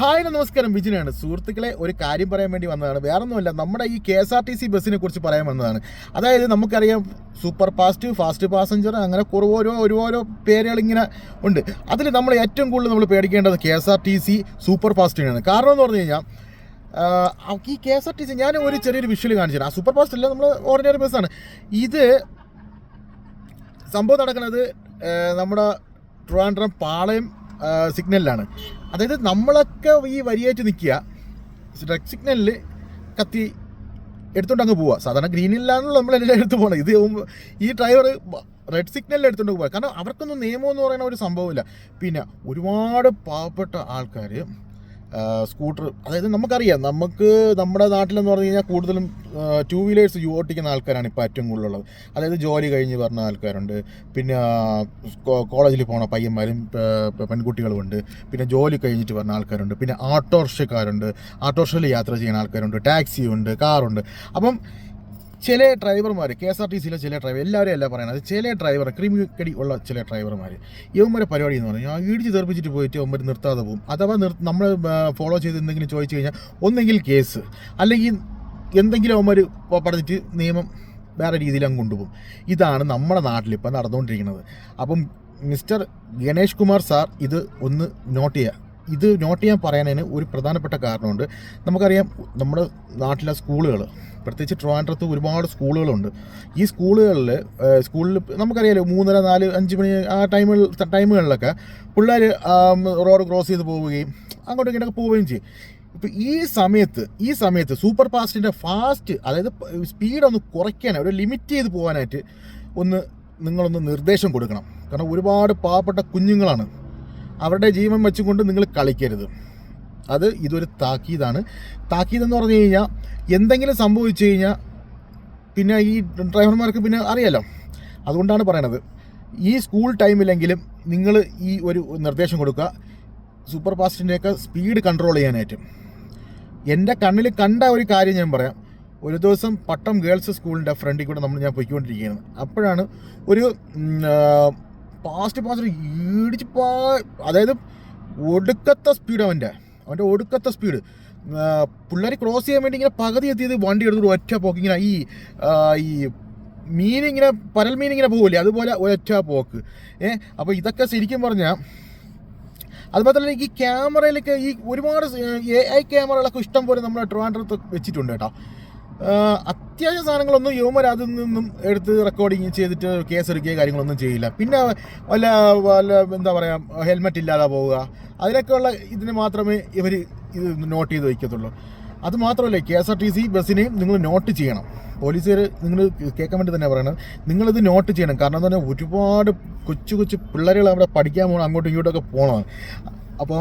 Hi നമസ്കാരം. വിജിനാണ്. സുഹൃത്തുക്കളെ ഒരു കാര്യം പറയാൻ വേണ്ടി വന്നതാണ്. വേറൊന്നുമല്ല നമ്മുടെ ഈ K S R T C ബസ്സിനെ കുറിച്ച് പറയാൻ വന്നതാണ്. അതായത് നമുക്കറിയാം സൂപ്പർ ഫാസ്റ്റ് ഫാസ്റ്റ് പാസഞ്ചർ അങ്ങനെ കുറവ് ഓരോ ഓരോ പേരുകൾ ഇങ്ങനെ ഉണ്ട്. അതിൽ നമ്മൾ ഏറ്റവും കൂടുതൽ നമ്മൾ പേടിക്കേണ്ടത് K S R T C super ഫാസ്റ്റിനാണ് കാരണം എന്ന് പറഞ്ഞു കഴിഞ്ഞാൽ ഈ K S R T C ഞാൻ ഒരു ചെറിയൊരു വിഷ്വൽ കാണിച്ചു ആ സൂപ്പർ ഫാസ്റ്റ് അല്ല നമ്മൾ ഓർഡിനറി ബസ്സാണ് ഇത് സംഭവം നടക്കുന്നത് നമ്മുടെ ട്രിവാൻഡ്രം പാളയം സിഗ്നലിലാണ് അതായത് നമ്മളൊക്കെ ഈ വരിയായിട്ട് നിൽക്കുക. റെഡ് സിഗ്നലിൽ കത്തി എടുത്തുകൊണ്ട് അങ്ങ് പോവുക. സാധാരണ ഗ്രീനിലാണല്ലോ നമ്മളെല്ലാം എടുത്ത് പോകണം ഇത് ഈ ഡ്രൈവർ റെഡ് സിഗ്നലിൽ എടുത്തുകൊണ്ട് പോവുക. കാരണം അവർക്കൊന്നും നിയമം എന്ന് പറയുന്ന ഒരു സംഭവമില്ല. പിന്നെ ഒരുപാട് പാവപ്പെട്ട ആൾക്കാർ സ്കൂട്ടർ അതായത് നമുക്കറിയാം നമുക്ക് നമ്മുടെ നാട്ടിലെന്ന് പറഞ്ഞു കഴിഞ്ഞാൽ കൂടുതലും ടൂ വീലേഴ്സ് ഓട്ടിക്കുന്ന ആൾക്കാരാണ് ഇപ്പോൾ ഏറ്റവും കൂടുതലുള്ളത്. അതായത് ജോലി കഴിഞ്ഞ് പറഞ്ഞ ആൾക്കാരുണ്ട്. പിന്നെ കോളേജിൽ പോണ പയ്യന്മാരും പെൺകുട്ടികളുമുണ്ട്. പിന്നെ ജോലി കഴിഞ്ഞിട്ട് പറഞ്ഞ ആൾക്കാരുണ്ട്. പിന്നെ ഓട്ടോറിക്ഷക്കാരുണ്ട് ഓട്ടോറിക്ഷയിൽ യാത്ര ചെയ്യുന്ന ആൾക്കാരുണ്ട്. ടാക്സി ഉണ്ട് കാറുണ്ട്. അപ്പം ചില ഡ്രൈവർമാർ കെ എസ് ആർ ടി സിയിലെ ചില ഡ്രൈവർ എല്ലാവരും അല്ല പറയുന്നത് ചില ഡ്രൈവർ ക്രിമിക്കടി ഉള്ള ചില ഡ്രൈവർമാർ ഇവന്മാരെ പരിപാടി എന്ന് പറഞ്ഞാൽ ഇടിച്ച് തെറിപ്പിച്ചിട്ട് പോയിട്ട് ഇവന്മാർ നിർത്താതെ പോകും. അഥവാ നമ്മൾ ഫോളോ ചെയ്ത് എന്തെങ്കിലും ചോദിച്ചു കഴിഞ്ഞാൽ ഒന്നെങ്കിൽ കേസ് അല്ലെങ്കിൽ എന്തെങ്കിലും അവന്മാർ പറഞ്ഞിട്ട് നിയമം വേറെ രീതിയിൽ അങ്ങ് കൊണ്ടുപോകും. ഇതാണ് നമ്മുടെ നാട്ടിൽ നാട്ടിലിപ്പോൾ നടന്നുകൊണ്ടിരിക്കുന്നത് അപ്പം മിസ്റ്റർ ഗണേഷ് കുമാർ സാർ ഇത് ഒന്ന് നോട്ട് ചെയ്യുക ഇത് നോട്ട് ചെയ്യാൻ പറയാനതിന് ഒരു പ്രധാനപ്പെട്ട കാരണമുണ്ട്. നമുക്കറിയാം നമ്മുടെ നാട്ടിലെ സ്കൂളുകൾ പ്രത്യേകിച്ച് ട്രിവാൻഡ്രത്ത് ഒരുപാട് സ്കൂളുകളുണ്ട്. ഈ സ്കൂളുകളിൽ സ്കൂളിൽ നമുക്കറിയാലോ മൂന്നര നാല് അഞ്ച് മണി ആ ടൈമിൽ ടൈമുകളിലൊക്കെ പിള്ളേർ റോഡ് ക്രോസ് ചെയ്ത് പോവുകയും അങ്ങോട്ടും ഇങ്ങോട്ടൊക്കെ പോവുകയും ചെയ്യും. ഇപ്പം ഈ സമയത്ത് ഈ സമയത്ത് സൂപ്പർ ഫാസ്റ്റിന്റെ ഫാസ്റ്റ് അതായത് സ്പീഡ് ഒന്ന് കുറയ്ക്കാൻ ഒരു ലിമിറ്റ് ചെയ്ത് പോകാനായിട്ട് ഒന്ന് നിങ്ങളൊന്ന് നിർദ്ദേശം കൊടുക്കണം. കാരണം ഒരുപാട് പാവപ്പെട്ട കുഞ്ഞുങ്ങളാണ്. അവരുടെ ജീവൻ വെച്ചുകൊണ്ട് നിങ്ങൾ കളിക്കരുത്. അത് ഇതൊരു താക്കീതാണ്. താക്കീത് എന്ന് പറഞ്ഞു കഴിഞ്ഞാൽ എന്തെങ്കിലും സംഭവിച്ചു കഴിഞ്ഞാൽ പിന്നെ ഈ ഡ്രൈവർമാർക്ക് പിന്നെ അറിയാലോ. അതുകൊണ്ടാണ് പറയണത്. ഈ സ്കൂൾ ടൈമിലെങ്കിലും നിങ്ങൾ ഈ ഒരു നിർദ്ദേശം കൊടുക്കുക. സൂപ്പർ ഫാസ്റ്റിന്റെയൊക്കെ സ്പീഡ് കൺട്രോൾ ചെയ്യാനായിട്ട്. എന്റെ കണ്ണിൽ കണ്ട ഒരു കാര്യം ഞാൻ പറയാം. ഒരു ദിവസം പട്ടം ഗേൾസ് സ്കൂളിന്റെ ഫ്രണ്ടിൽ കൂടെ നമ്മൾ ഞാൻ പോയിക്കൊണ്ടിരിക്കുകയാണ്. അപ്പോഴാണ് ഒരു പാസ്റ്റ് ഫാസ്റ്റ് ഇടിച്ച് പാ അതായത് ഒടുക്കത്തെ സ്പീഡ് അവന്റെ അവന്റെ ഒടുക്കത്തെ സ്പീഡ് പിള്ളേർ ക്രോസ് ചെയ്യാൻ വേണ്ടി ഇങ്ങനെ പകുതി എത്തിയത് വണ്ടി എടുത്തിട്ട് ഒറ്റ പോക്ക്. ഇങ്ങനെ ഈ ഈ മീൻ ഇങ്ങനെ പരൽ മീൻ ഇങ്ങനെ പോകില്ലേ അതുപോലെ ഒറ്റ പോക്ക്. ഏ അപ്പോൾ ഇതൊക്കെ ശരിക്കും പറഞ്ഞാൽ തന്നെ ഈ ക്യാമറയിലൊക്കെ ഈ ഒരുപാട് എ ഐ ക്യാമറകളൊക്കെ ഇഷ്ടം പോലെ നമ്മുടെ ട്രിവാൻഡ്രത്ത് വെച്ചിട്ടുണ്ട് കേട്ടോ. അത്യാവശ്യ സാധനങ്ങളൊന്നും യുവമർ അതിൽ നിന്നും എടുത്ത് റെക്കോർഡിങ് ചെയ്തിട്ട് കേസ് എടുക്കുകയോ കാര്യങ്ങളൊന്നും ചെയ്യില്ല. പിന്നെ വല്ല വല്ല എന്താ പറയുക ഹെൽമെറ്റ് ഇല്ലാതെ പോവുക. അതിനൊക്കെയുള്ള ഇതിന് മാത്രമേ ഇവർ ഇത് നോട്ട് ചെയ്ത് വയ്ക്കത്തുള്ളൂ. അത് മാത്രമല്ല K S R T C ബസ്സിനെയും നിങ്ങൾ നോട്ട് ചെയ്യണം. പോലീസുകാർ നിങ്ങൾ കേൾക്കാൻ വേണ്ടി തന്നെ പറയണം നിങ്ങളിത് നോട്ട് ചെയ്യണം. കാരണം എന്ന് ഒരുപാട് കൊച്ചു കൊച്ചു പിള്ളേരുകൾ അവിടെ പഠിക്കാൻ പോകണം അങ്ങോട്ടും ഇങ്ങോട്ടൊക്കെ പോകണം അപ്പോൾ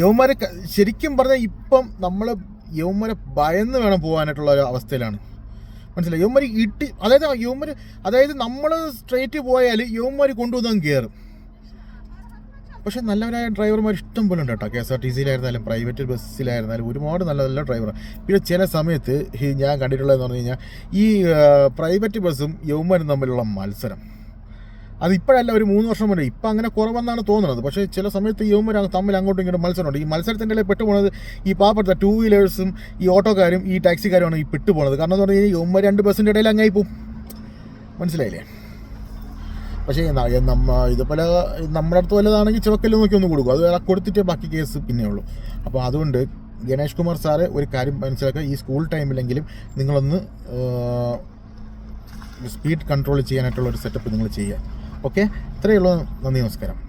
യവന്മാരെ ശരിക്കും പറഞ്ഞാൽ ഇപ്പം നമ്മൾ യവന്മാരെ ഭയന്ന് വേണം പോകാനായിട്ടുള്ള ഒരു അവസ്ഥയിലാണ്. മനസ്സിലായി? യവന്മാർ ഇട്ടി അതായത് യവന്മാർ അതായത് നമ്മൾ സ്ട്രേറ്റ് പോയാൽ യവന്മാർ കൊണ്ടുവന്ന് കയറും പക്ഷെ നല്ലവരായ ഡ്രൈവർമാർ ഇഷ്ടം പോലെ ഉണ്ട് കേട്ടോ. കെ എസ് ആർ ടി സിയിലായിരുന്നാലും പ്രൈവറ്റ് ബസ്സിലായിരുന്നാലും ഒരുപാട് നല്ല നല്ല ഡ്രൈവർ പിന്നെ ചില സമയത്ത് ഞാൻ കണ്ടിട്ടുള്ളതെന്ന് പറഞ്ഞു കഴിഞ്ഞാൽ ഈ പ്രൈവറ്റ് ബസ്സും യൗമാരും തമ്മിലുള്ള മത്സരം. അത് ഇപ്പോഴല്ല ഒരു മൂന്ന് വർഷം മുന്നേ. ഇപ്പം അങ്ങനെ കുറവെന്നാണ് തോന്നുന്നത്. പക്ഷേ ചില സമയത്ത് ഈ യൗമാർ തമ്മിൽ അങ്ങോട്ടും ഇങ്ങോട്ടും മത്സരമുണ്ട്. ഈ മത്സരത്തിന്റെ ഇടയിൽ പെട്ടുപോകുന്നത് ഈ പാവപ്പെട്ട ടൂ വീലേഴ്സും ഈ ഓട്ടോക്കാരും ഈ ടാക്സിക്കാരുമാണ് ഈ പെട്ടുപോകുന്നത് കാരണം എന്ന് പറഞ്ഞു കഴിഞ്ഞാൽ യൗമാർ രണ്ട് ബസ്സിന്റെ ഇടയിൽ അങ്ങായി പോകും മനസ്സിലായില്ലേ? പക്ഷേ നമ്മ ഇതുപോലെ നമ്മുടെ അടുത്ത് വല്ലതാണെങ്കിൽ ചുവക്കല്ല് നോക്കി ഒന്ന് കൊടുക്കും. അത് വേറെ കൊടുത്തിട്ടേ ബാക്കി കേസ് പിന്നെ ഉള്ളൂ. അപ്പോൾ അതുകൊണ്ട് ഗണേഷ് കുമാർ സാറ് ഒരു കാര്യം മനസ്സിലാക്കുക. ഈ സ്കൂൾ ടൈമിലെങ്കിലും നിങ്ങളൊന്ന് സ്പീഡ് കൺട്രോൾ ചെയ്യാനായിട്ടുള്ള ഒരു സെറ്റപ്പ് നിങ്ങൾ ചെയ്യുക. ഓക്കെ? ഇത്രയേ ഉള്ളൂ. നന്ദി നമസ്കാരം.